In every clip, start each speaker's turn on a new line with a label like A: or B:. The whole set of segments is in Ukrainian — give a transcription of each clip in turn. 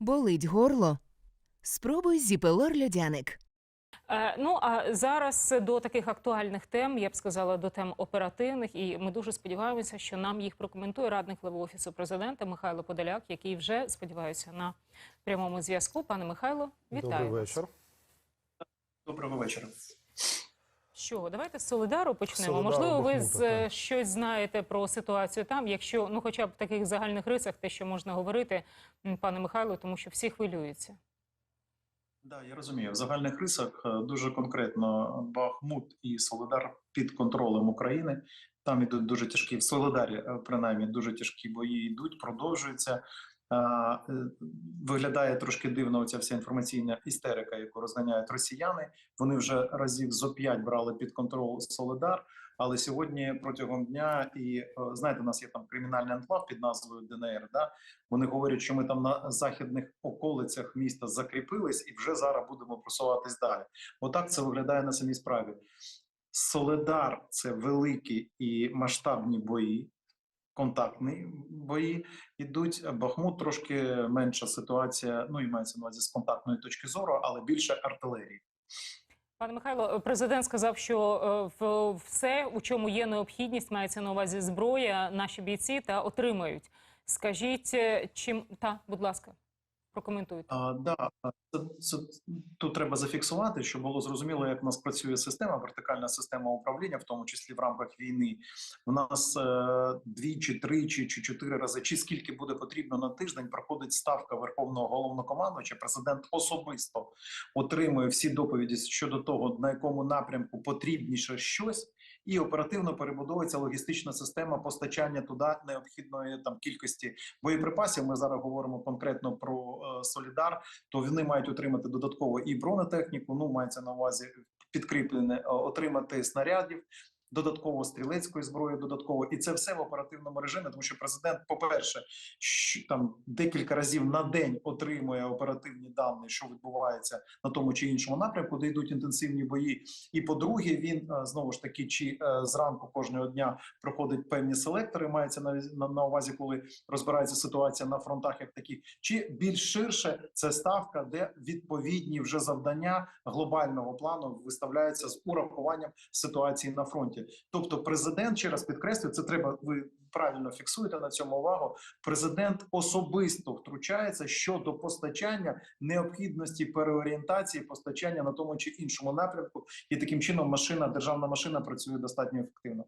A: Болить горло? Спробуй зіпелор льодяник.
B: Е, Ну а зараз до таких актуальних тем, я б сказала, до тем оперативних, і ми дуже сподіваємося, що нам їх прокоментує радник глави офісу президента Михайло Подоляк, який вже сподіваюся на прямому зв'язку. Пане Михайло, вітаю.
C: Добрий вечір.
D: Доброго вечора.
B: З чого? Давайте з Солидару почнемо.
C: Солидару,
B: Можливо, ви
C: Бахмута,
B: з,
C: так.
B: щось знаєте про ситуацію там, якщо ну, хоча б в таких загальних рисах, те, що можна говорити, пане Михайло, тому що всі хвилюються.
D: Да, я розумію. В загальних рисах е, дуже конкретно Бахмут і Солидар під контролем України. Там ідуть дуже тяжкі в Солидарі, е, принаймні дуже тяжкі бої йдуть, продовжуються. Е, Виглядає трошки дивно ця вся інформаційна істерика, яку розганяють росіяни. Вони вже разів зо п'ять брали під контроль Солидар. Але сьогодні протягом дня і е, знаєте, у нас є там кримінальний анклав під назвою ДНР. Да? Вони говорять, що ми там на західних околицях міста закріпились і вже зараз будемо просуватись далі. Отак це виглядає на самій справі. Соледар це великі і масштабні бої, контактні бої ідуть. Бахмут трошки менша ситуація. Ну і мається на увазі з контактної точки зору, але більше артилерії.
B: Пане Михайло, президент сказав, що е, все, у чому є необхідність, мається на увазі зброя, наші бійці та отримають. Скажіть, е, чим та, будь ласка, прокоментуйте.
D: А, да, це, це, тут треба зафіксувати, щоб було зрозуміло, як у нас працює система, вертикальна система управління, в тому числі в рамках війни. У нас е, двічі, тричі чи чотири рази, чи скільки буде потрібно на тиждень, проходить ставка Верховного головнокомандувача. Президент особисто отримує всі доповіді щодо того, на якому напрямку потрібніше щось. І оперативно перебудовується логістична система постачання туди необхідної там кількості боєприпасів. Ми зараз говоримо конкретно про е, Солідар. То вони мають отримати додатково і бронетехніку. Ну мається на увазі підкріплене е, отримати снарядів. Додатково стрілецької зброї, додатково, і це все в оперативному режимі, тому що президент, по-перше, щ- там декілька разів на день отримує оперативні дані, що відбувається на тому чи іншому напрямку, де йдуть інтенсивні бої. І по-друге, він е, знову ж таки, чи е, зранку кожного дня проходить певні селектори, мається на, на, на увазі, коли розбирається ситуація на фронтах, як такі, чи більш ширше це ставка, де відповідні вже завдання глобального плану виставляються з урахуванням ситуації на фронті. Тобто, президент ще раз підкреслюю, це треба. Ви правильно фіксуєте на цьому увагу. Президент особисто втручається щодо постачання необхідності переорієнтації постачання на тому чи іншому напрямку, і таким чином машина, державна машина працює достатньо ефективно.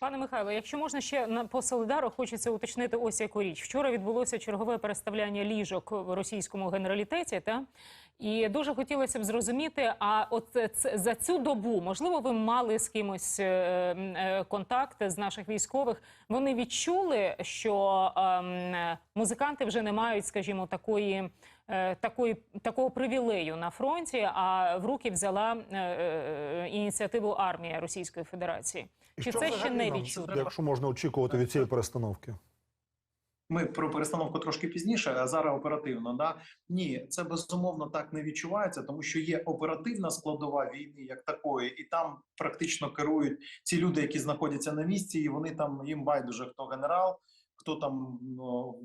B: Пане Михайло, якщо можна ще на по Солидару, хочеться уточнити ось яку річ. Вчора відбулося чергове переставляння ліжок в російському генералітеті, та і дуже хотілося б зрозуміти. А от це, за цю добу, можливо, ви мали з кимось е, е, контакт з наших військових. Вони відчули, що ем, музиканти вже не мають, скажімо, такої. е, Такої такого привілею на фронті, а в руки взяла ініціативу армія Російської Федерації.
C: І
B: Чи це ще не
C: нам. Якщо можна очікувати від цієї перестановки?
D: Ми про перестановку трошки пізніше, а зараз оперативно. Да ні, це безумовно так не відчувається, тому що є оперативна складова війни, як такої, і там практично керують ці люди, які знаходяться на місці, і вони там їм байдуже хто генерал, хто там ну,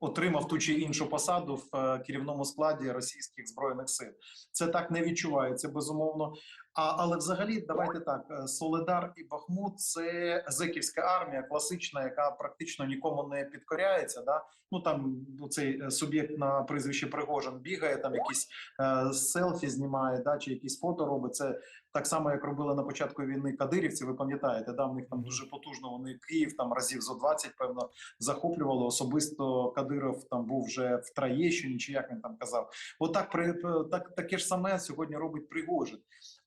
D: отримав ту чи іншу посаду в е, керівному складі російських збройних сил. Це так не відчувається безумовно. А але взагалі, давайте так: е, Соледар і Бахмут це зеківська армія, класична, яка практично нікому не підкоряється. Да? Ну там цей е, суб'єкт на прізвище Пригожин бігає, там якісь е, селфі знімає, да, чи якісь фото робить. Це так само, як робили на початку війни кадирівці. Ви пам'ятаєте, да, в них там дуже потужно. Вони Київ там разів зо 20, певно, захоплювали. Особисто Кадиров там був вже в Троєщині, чи як він там казав. Отак при так, таке ж саме сьогодні робить Пригожин.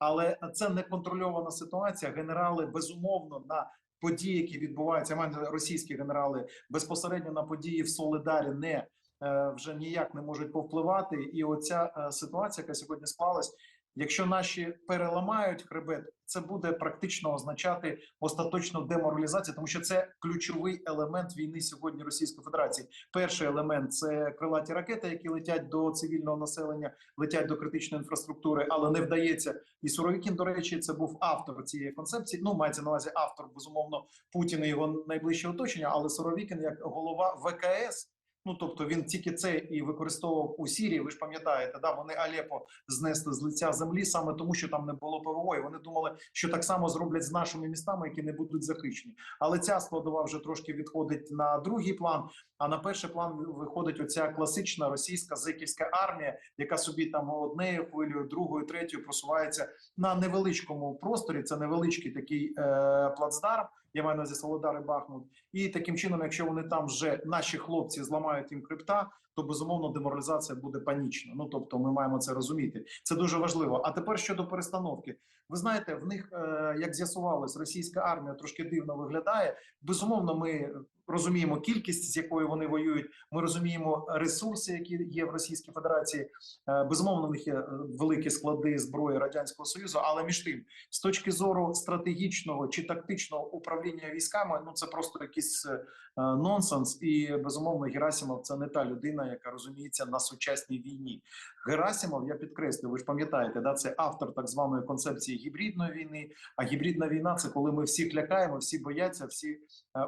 D: Але це неконтрольована ситуація. Генерали безумовно на події, які відбуваються, маю російські генерали безпосередньо на події в Солидарі не е, вже ніяк не можуть повпливати. І оця е, ситуація, яка сьогодні склалась. Якщо наші переламають хребет, це буде практично означати остаточну деморалізацію, тому що це ключовий елемент війни сьогодні Російської Федерації. Перший елемент це крилаті ракети, які летять до цивільного населення, летять до критичної інфраструктури, але не вдається. І Суровікін, до речі, це був автор цієї концепції. Ну мається на увазі автор, безумовно, Путін і його найближче оточення. Але Суровікін, як голова ВКС, Ну тобто він тільки це і використовував у Сірії. Ви ж пам'ятаєте, да вони Алепо знесли з лиця землі саме тому, що там не було ПВО. І вони думали, що так само зроблять з нашими містами, які не будуть захищені. Але ця складова вже трошки відходить на другий план. А на перший план виходить оця класична російська зеківська армія, яка собі там однею хвилею, другою, третьою просувається на невеличкому просторі. Це невеличкий такий е, плацдарм. Я маю на зі Солодари Бахмут. І таким чином, якщо вони там вже наші хлопці зламають їм хребта, то безумовно деморалізація буде панічна. Ну тобто, ми маємо це розуміти. Це дуже важливо. А тепер щодо перестановки, ви знаєте, в них е, як з'ясувалось, російська армія трошки дивно виглядає. Безумовно, ми розуміємо кількість, з якою вони воюють. Ми розуміємо ресурси, які є в Російській Федерації. Е, Безумовно, в них є е, великі склади зброї радянського союзу, але між тим, з точки зору стратегічного чи тактичного управління військами, ну це просто якийсь нонсенс. І безумовно, Герасимов це не та людина, яка розуміється на сучасній війні. Герасимов, я підкреслю, ви ж пам'ятаєте, да це автор так званої концепції гібридної війни. А гібридна війна це коли ми всіх лякаємо, всі бояться, всі е,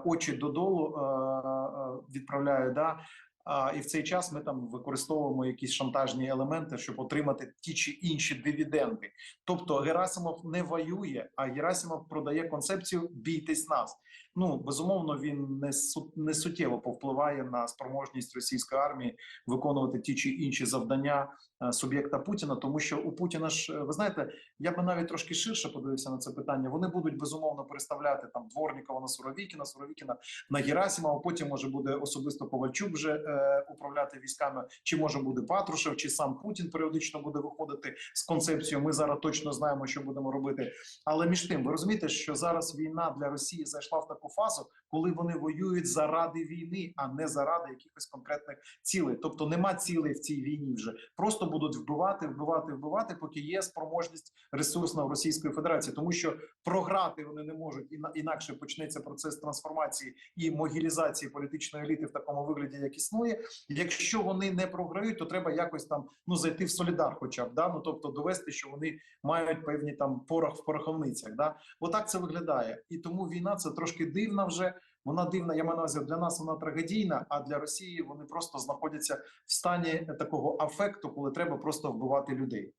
D: очі додолу е, е, відправляють. Да? А, і в цей час ми там використовуємо якісь шантажні елементи, щоб отримати ті чи інші дивіденди. Тобто Герасимов не воює, а Герасимов продає концепцію бійтесь нас. Ну безумовно, він не не суттєво повпливає на спроможність російської армії виконувати ті чи інші завдання е, суб'єкта Путіна, тому що у Путіна ж е, ви знаєте, я би навіть трошки ширше подивився на це питання. Вони будуть безумовно переставляти там Дворнікова на Суровікіна, Суровікіна на Герасимова. Потім може буде особисто Ковальчук вже е, управляти військами, чи може буде Патрушев, чи сам Путін періодично буде виходити з концепцією. Ми зараз точно знаємо, що будемо робити. Але між тим, ви розумієте, що зараз війна для Росії зайшла в таку фазу, коли вони воюють заради війни, а не заради якихось конкретних цілей. Тобто нема цілей в цій війні вже просто будуть вбивати, вбивати, вбивати, поки є спроможність ресурсна в Російської Федерації, тому що програти вони не можуть іна- інакше почнеться процес трансформації і могілізації політичної еліти в такому вигляді, як існує. Якщо вони не програють, то треба якось там ну зайти в солідар, хоча б да ну тобто довести, що вони мають певні там порох в пороховницях. Да, отак це виглядає, і тому війна це трошки дивна вже. Вона дивна, я маю на увазі, для нас вона трагедійна, а для Росії вони просто знаходяться в стані такого афекту, коли треба просто вбивати людей.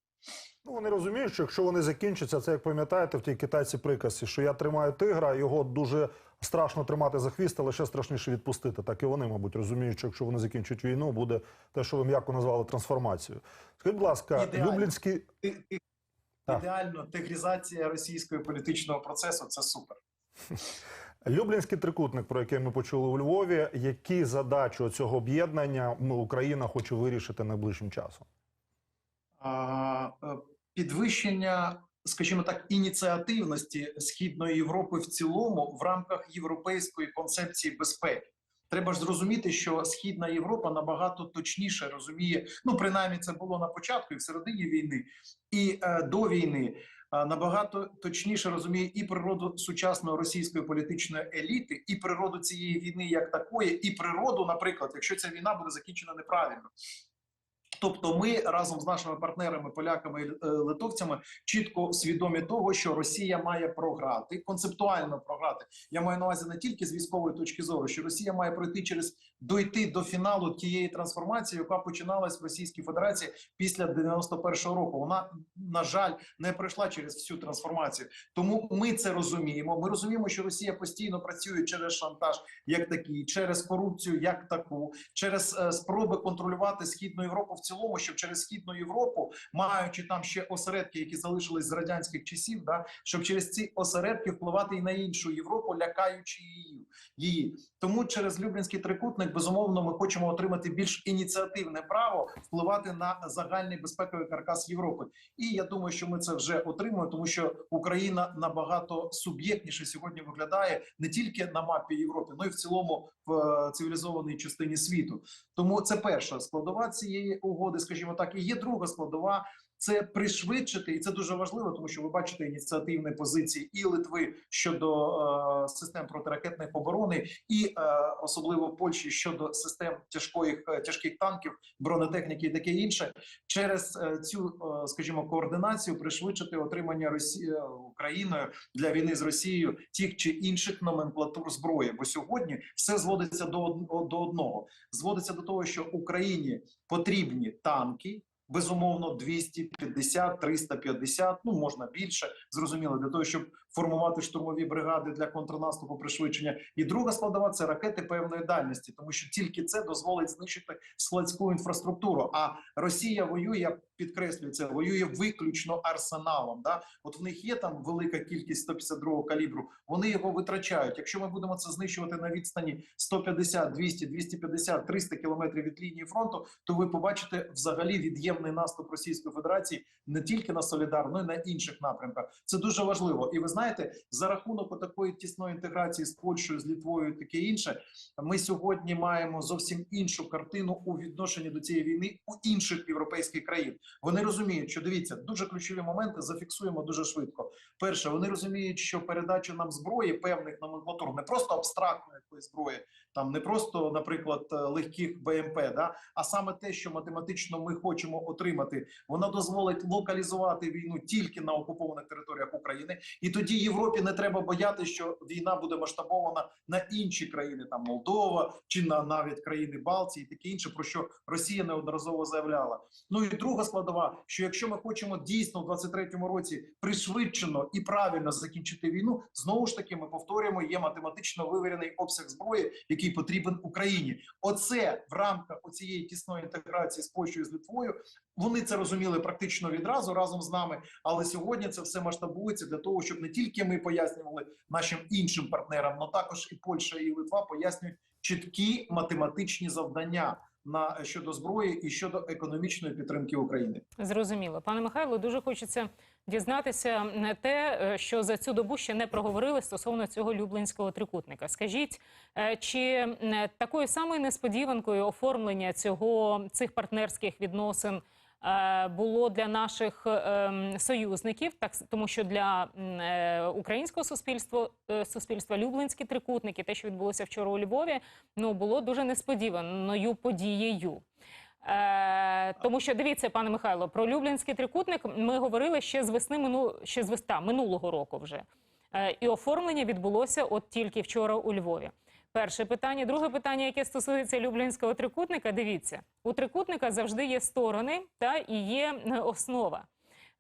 C: Ну, вони розуміють, що якщо вони закінчаться, це як пам'ятаєте в тій китайці приказці, що я тримаю тигра, його дуже страшно тримати за хвіст, але ще страшніше відпустити. Так і вони, мабуть, розуміють, що якщо вони закінчать війну, буде те, що ви м'яко назвали трансформацією. Скажіть, будь ласка,
D: Ідеально.
C: Люблінський.
D: Ідеально, тигрізація російського політичного процесу це супер.
C: Люблінський трикутник, про який ми почули у Львові, які задачі цього об'єднання ну, Україна хоче вирішити найближчим часом?
D: Підвищення, скажімо так, ініціативності східної Європи в цілому в рамках європейської концепції безпеки. Треба ж зрозуміти, що східна Європа набагато точніше розуміє. Ну принаймні, це було на початку і в середині війни, і е, до війни. е, Набагато точніше розуміє і природу сучасної російської політичної еліти, і природу цієї війни як такої, і природу, наприклад, якщо ця війна буде закінчена неправильно. Тобто, ми разом з нашими партнерами, поляками і е, литовцями, чітко свідомі того, що Росія має програти, концептуально програти. Я маю на увазі не тільки з військової точки зору, що Росія має пройти через дойти до фіналу тієї трансформації, яка починалась в Російській Федерації після 91-го року. Вона на жаль не пройшла через всю трансформацію. Тому ми це розуміємо. Ми розуміємо, що Росія постійно працює через шантаж, як такий, через корупцію, як таку, через е, спроби контролювати східну Європу в цілому, щоб через східну Європу, маючи там ще осередки, які залишились з радянських часів, да щоб через ці осередки впливати і на іншу Європу, лякаючи її. Тому через Люблінський трикутник безумовно ми хочемо отримати більш ініціативне право впливати на загальний безпековий каркас Європи. І я думаю, що ми це вже отримуємо, тому що Україна набагато суб'єктніше сьогодні виглядає не тільки на мапі Європи, але й в цілому в е, цивілізованій частині світу. Тому це перша складова цієї угоди, скажімо так, і є друга складова. Це пришвидшити, і це дуже важливо, тому що ви бачите ініціативні позиції і Литви щодо е, систем протиракетної оборони, і е, особливо Польщі щодо систем тяжкої е, тяжких танків, бронетехніки і таке інше, через е, цю, е, скажімо, координацію пришвидшити отримання Росії Україною для війни з Росією тих чи інших номенклатур зброї. Бо сьогодні все зводиться до, до одного: зводиться до того, що Україні потрібні танки. Безумовно, 250, 350, ну можна більше, зрозуміло, для того, щоб формувати штурмові бригади для контрнаступу пришвидшення. І друга складова це ракети певної дальності, тому що тільки це дозволить знищити складську інфраструктуру. А Росія воює, я підкреслюю це, воює виключно арсеналом. Да? От в них є там велика кількість 152 калібру. Вони його витрачають. Якщо ми будемо це знищувати на відстані 150, 200, 250, 300 кілометрів від лінії фронту, то ви побачите взагалі від'ємний наступ Російської Федерації не тільки на Солідар, но й на інших напрямках. Це дуже важливо. І ви знаєте, за рахунок такої тісної інтеграції з Польщею, з Літвою, і таке інше, ми сьогодні маємо зовсім іншу картину у відношенні до цієї війни у інших європейських країн. Вони розуміють, що дивіться дуже ключові моменти. Зафіксуємо дуже швидко. Перше, вони розуміють, що передача нам зброї певних номенклатур, не просто абстрактної якоїсь зброї, там не просто, наприклад, е, легких БМП, да а саме те, що математично ми хочемо отримати, вона дозволить локалізувати війну тільки на окупованих територіях України, і тоді Європі не треба боятися, що війна буде масштабована на інші країни, там Молдова чи на навіть країни Балтії, і таке інше, про що Росія неодноразово заявляла. Ну і друга складова, що якщо ми хочемо дійсно в 23-му році пришвидшено і правильно закінчити війну, знову ж таки ми повторюємо, є математично вивірений обсяг зброї, який потрібен Україні. Оце в рамках оцієї тісної інтеграції з Польщею з Литвою. Вони це розуміли практично відразу разом з нами. Але сьогодні це все масштабується для того, щоб не тільки ми пояснювали нашим іншим партнерам, але також і Польща і Литва пояснюють чіткі математичні завдання на щодо зброї і щодо економічної підтримки України.
B: Зрозуміло, пане Михайло, дуже хочеться дізнатися не те, е, що за цю добу ще не проговорили стосовно цього люблинського трикутника. Скажіть, е, чи е, такою самою несподіванкою оформлення цього цих партнерських відносин було для наших ем, союзників, так тому що для е, українського суспільства е, суспільства люблинські трикутники, те, що відбулося вчора у Львові, ну було дуже несподіваною подією. Е, тому що дивіться, пане Михайло, про Люблінський трикутник ми говорили ще з весни мину, ще з веста минулого року вже. Е, і оформлення відбулося от тільки вчора у Львові. Перше питання. Друге питання, яке стосується Люблінського трикутника. Дивіться, у трикутника завжди є сторони та і є е, основа,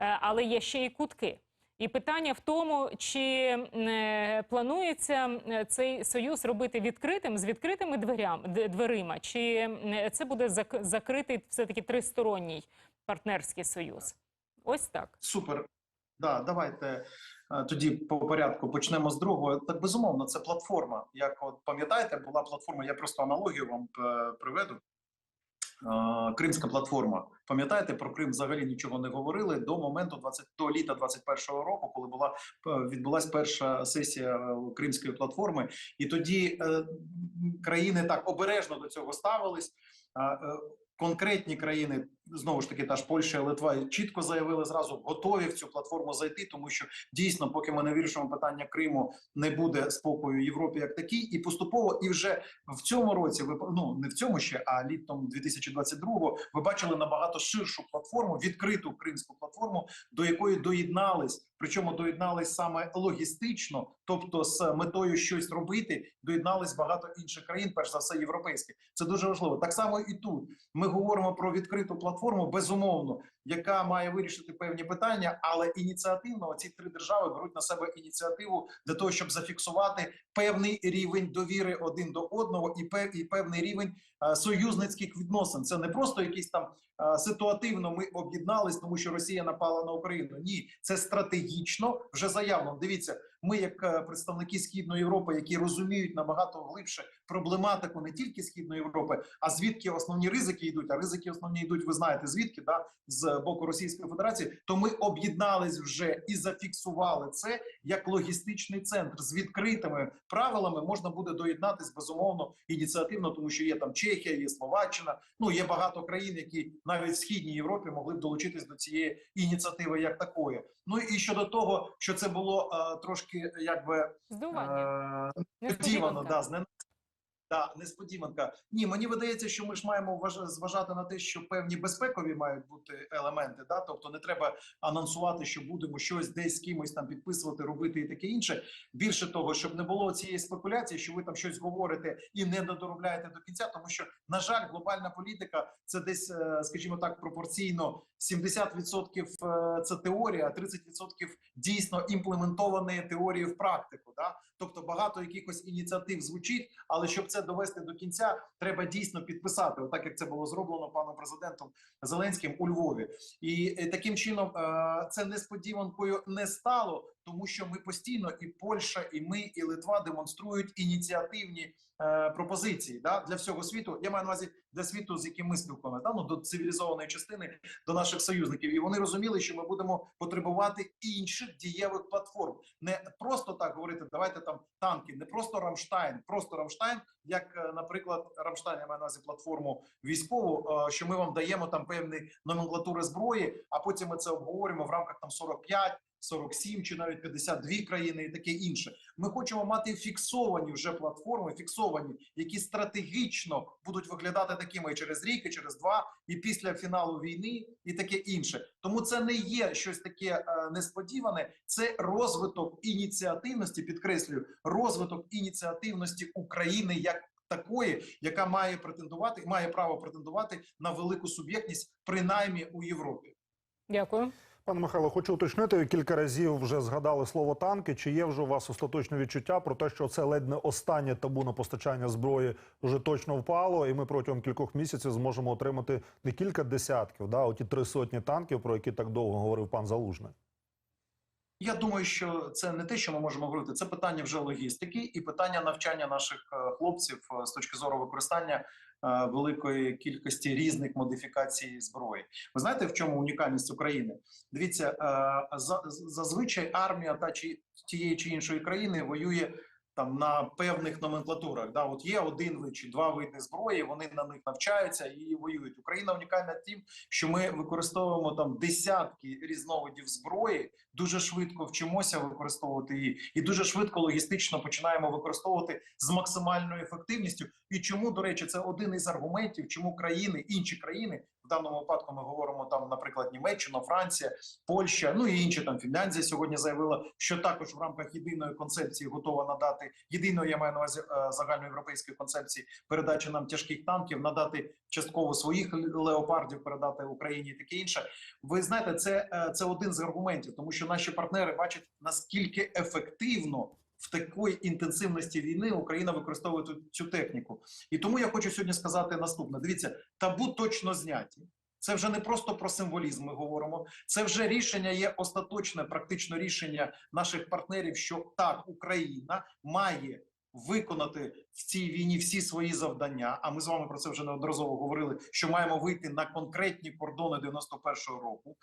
B: Е, але є ще й кутки. І питання в тому, чи е, планується цей союз робити відкритим з відкритими дверям, дверима, чи це буде зак- закритий все-таки тристоронній партнерський союз? Ось так.
D: Супер. Да, давайте тоді по порядку почнемо з другого. Так безумовно, це платформа. Як от пам'ятаєте, була платформа. Я просто аналогію вам е, приведу. Е, Кримська платформа. Пам'ятаєте, про Крим взагалі нічого не говорили до моменту 20, до літа 21-го року, коли була е, відбулась перша сесія е, Кримської платформи, і тоді е, країни так обережно до цього ставились. Е, Конкретні країни знову ж таки, та ж Польща і Литва чітко заявили зразу, готові в цю платформу зайти, тому що дійсно, поки ми не вирішимо питання Криму, не буде спокою Європі як такій, і поступово, і вже в цьому році ну не в цьому ще, а літом 2022-го ви бачили набагато ширшу платформу, відкриту кримську платформу, до якої доєднались. Причому доєднались саме логістично, тобто з метою щось робити, доєднались багато інших країн, перш за все європейських. Це дуже важливо. Так само і тут ми говоримо про відкриту платформу, безумовно, яка має вирішити певні питання, але ініціативно ці три держави беруть на себе ініціативу для того, щоб зафіксувати певний рівень довіри один до одного і пев- і певний рівень е, союзницьких відносин. Це не просто якісь там е, ситуативно ми об'єднались, тому що Росія напала на Україну. Ні, це стратегічно вже заявлено. Дивіться, Ми, як е, представники східної Європи, які розуміють набагато глибше проблематику не тільки східної Європи, а звідки основні ризики йдуть. А ризики основні йдуть, ви знаєте, звідки да з боку Російської Федерації. То ми об'єднались вже і зафіксували це як логістичний центр з відкритими правилами. Можна буде доєднатись безумовно ініціативно, тому що є там Чехія, є Словаччина. Ну є багато країн, які навіть в східній Європі могли б долучитись до цієї ініціативи як такої. Ну і щодо того, що це було е, трошки якби
B: Здивування.
D: е, Несподівано, да, Да, несподіванка. Ні, мені видається, що ми ж маємо зважати на те, що певні безпекові мають бути елементи. Да? Тобто не треба анонсувати, що будемо щось десь з кимось там підписувати, робити і таке інше. Більше того, щоб не було цієї спекуляції, що ви там щось говорите і не додоробляєте до кінця, тому що на жаль, глобальна політика це десь, е, скажімо так, пропорційно 70% е, це теорія, а 30% дійсно імплементованої теорії в практику. Да? Тобто багато якихось ініціатив звучить, але щоб це довести до кінця, треба дійсно підписати, отак як це було зроблено паном президентом Зеленським у Львові. І е, таким чином е, це несподіванкою не стало, тому що ми постійно і Польща, і ми, і Литва демонструють ініціативні е, пропозиції да, для всього світу. Я маю на увазі для світу, з яким ми спілкуємося, да, ну, до цивілізованої частини, до наших союзників. І вони розуміли, що ми будемо потребувати інших дієвих платформ. Не просто так говорити, давайте там танки, не просто Рамштайн, просто Рамштайн, як, е, наприклад, Рамштайн, я маю на увазі платформу військову, е, що ми вам даємо там певні номенклатури зброї, а потім ми це обговоримо в рамках там 45, 47 чи навіть 52 країни і таке інше. Ми хочемо мати фіксовані вже платформи, фіксовані, які стратегічно будуть виглядати такими через рік, і через два, і після фіналу війни, і таке інше. Тому це не є щось таке е, несподіване. Це розвиток ініціативності. Підкреслюю, розвиток ініціативності України як. Такої, яка має претендувати, має право претендувати на велику суб'єктність, принаймні у Європі.
B: Дякую.
C: Пане Михайло, хочу уточнити, ви кілька разів вже згадали слово танки. Чи є вже у вас остаточне відчуття про те, що це ледь не останнє табу на постачання зброї вже точно впало, і ми протягом кількох місяців зможемо отримати не кілька десятків, да, оті три сотні танків, про які так довго говорив пан Залужний.
D: Я думаю, що це не те, що ми можемо говорити. Це питання вже логістики і питання навчання наших е, хлопців е, з точки зору використання е, великої кількості різних модифікацій зброї. Ви знаєте, в чому унікальність України? Дивіться, за- зазвичай армія та чи тієї чи іншої країни воює. Там на певних номенклатурах, да, от є один вид чи два види зброї, вони на них навчаються і воюють. Україна унікальна тим, що ми використовуємо там десятки різновидів зброї, дуже швидко вчимося використовувати її, і дуже швидко логістично починаємо використовувати з максимальною ефективністю. І чому, до речі, це один із аргументів, чому країни, інші країни в даному випадку ми говоримо там, наприклад, Німеччина, Франція, Польща, ну і інші там Фінляндія сьогодні заявила, що також в рамках єдиної концепції готова надати єдиної, я маю на увазі е, загальноєвропейської концепції передачі нам тяжких танків, надати частково своїх леопардів, передати Україні і таке інше. Ви знаєте, це, е, це один з аргументів, тому що наші партнери бачать наскільки ефективно. В такої інтенсивності війни Україна використовує цю техніку, і тому я хочу сьогодні сказати наступне: дивіться, табу точно зняті. Це вже не просто про символізм. Ми говоримо. Це вже рішення є остаточне, практично рішення наших партнерів, що так Україна має виконати в цій війні всі свої завдання. А ми з вами про це вже неодноразово говорили. Що маємо вийти на конкретні кордони 91-го року.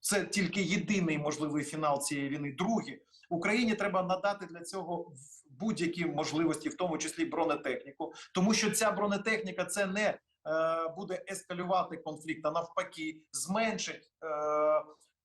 D: Це тільки єдиний можливий фінал цієї війни. Друге, Україні треба надати для цього будь-які можливості, в тому числі бронетехніку, тому що ця бронетехніка це не е, буде ескалювати конфлікт, а навпаки, зменшить е,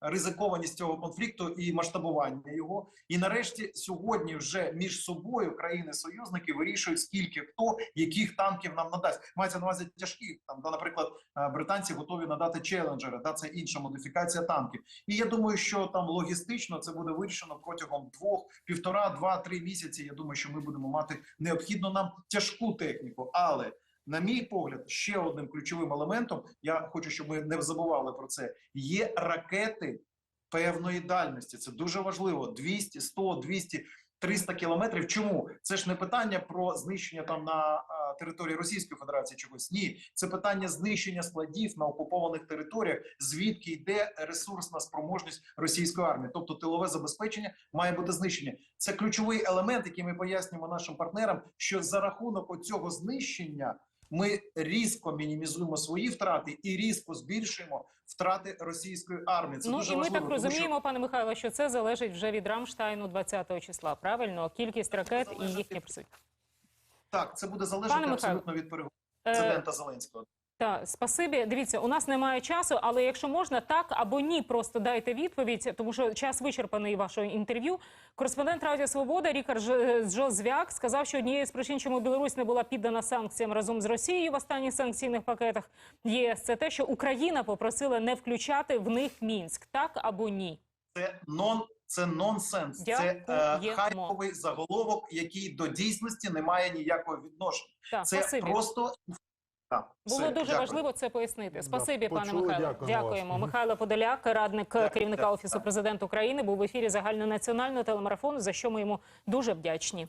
D: ризикованість цього конфлікту і масштабування його. І нарешті сьогодні вже між собою країни-союзники вирішують, скільки хто яких танків нам надасть. Мається на увазі тяжких там, да, наприклад, е, британці готові надати челенджери, да, це інша модифікація танків. І я думаю, що там логістично це буде вирішено протягом двох, півтора, два, три місяці. Я думаю, що ми будемо мати необхідну нам тяжку техніку, але. На мій погляд, ще одним ключовим елементом, я хочу, щоб ми не забували про це. Є ракети певної дальності. Це дуже важливо: 200, 100, 200, 300 кілометрів. Чому це ж не питання про знищення там на території Російської Федерації чогось? Ні, це питання знищення складів на окупованих територіях, звідки йде ресурсна спроможність російської армії, тобто тилове забезпечення має бути знищення. Це ключовий елемент, який ми пояснюємо нашим партнерам, що за рахунок цього знищення ми різко мінімізуємо свої втрати і різко збільшуємо втрати російської армії. Це
B: ну
D: дуже
B: і ми
D: важливо,
B: так
D: тому що-
B: розуміємо, пане Михайло, що це залежить вже від Рамштайну 20 числа. Правильно, кількість ракет і їхня присутність.
D: Так, це буде залежати
B: Пане Михайло,
D: абсолютно від переговорів
B: Е,
D: президента Зеленського.
B: Так, спасибі. Дивіться, у нас немає часу, але якщо можна, так або ні, просто дайте відповідь, тому що час вичерпаний вашого інтерв'ю. Кореспондент Радіо Свобода Рікар Жозвяк сказав, що однією з причин, чому Білорусь не була піддана санкціям разом з Росією в останніх санкційних пакетах ЄС, це те, що Україна попросила не включати в них Мінськ, так або ні.
D: Це нон. Це нонсенс, це е, хайповий заголовок, який до дійсності не має ніякого відношення.
B: Так,
D: Це
B: спасибі.
D: просто
B: Було
D: все,
B: дуже
D: дякую.
B: важливо це пояснити. Спасибі, пане
C: почули,
B: Михайло.
C: дякуємо вас.
B: Дякуємо. Михайло Подоляк, радник
D: Дякую,
B: керівника
D: дякую.
B: офісу президента України, був в ефірі загальнонаціонального телемарафону. За що ми йому дуже вдячні.